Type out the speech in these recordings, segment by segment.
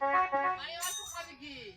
Maior do Rabigui.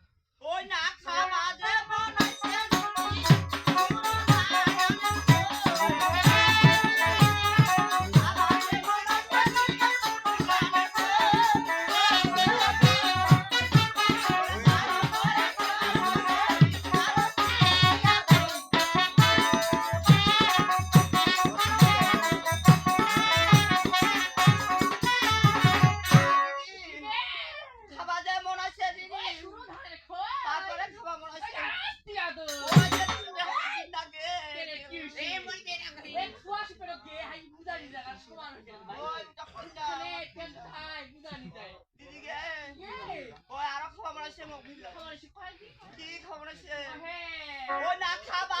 พี่เขาเลยชิคกี้พายพี่เขา พี่เขาเลยเชียร์โอ้นะคาบา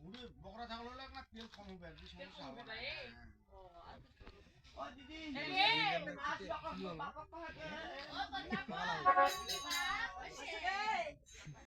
ঘুরে বকরা ছাগল হলে না তেল কম হবে আর কি সমস্যা হবে ও দিদি বাবা